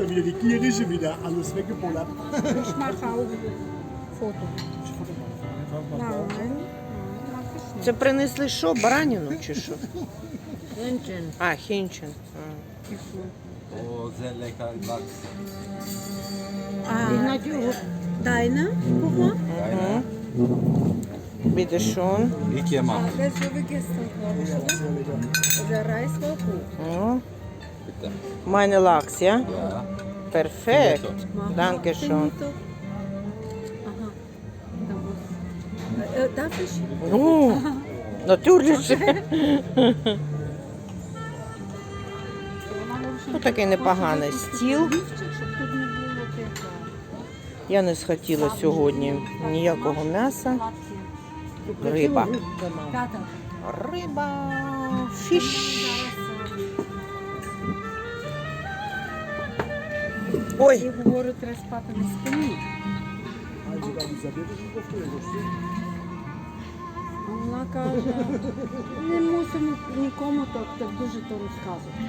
Da wieder die Gierische wieder alles weggebullert. Ich mache auch Foto. Nein. Це принесли що? Бараніну чи що? Hähnchen. А, хінчин. Oh, sehr lecker Lachs. Ah, deine? Guck mal. Deiner? Бідешон. Ich gemacht. Das ist so wie gestern, glaube ich, oder? Der Reis war gut. Bitte. Meine лакс, ja? Ja. Mach Danke schön. Äh, darf ich? Натюрліше. Ну, такий непоганий стіл. Я не схотіла сьогодні ніякого м'яса. Риба. Риба. Фіш. Ой, Я говорю, треба спати на спині. А Вона каже, не мусимо нікому так, так дуже то розказувати.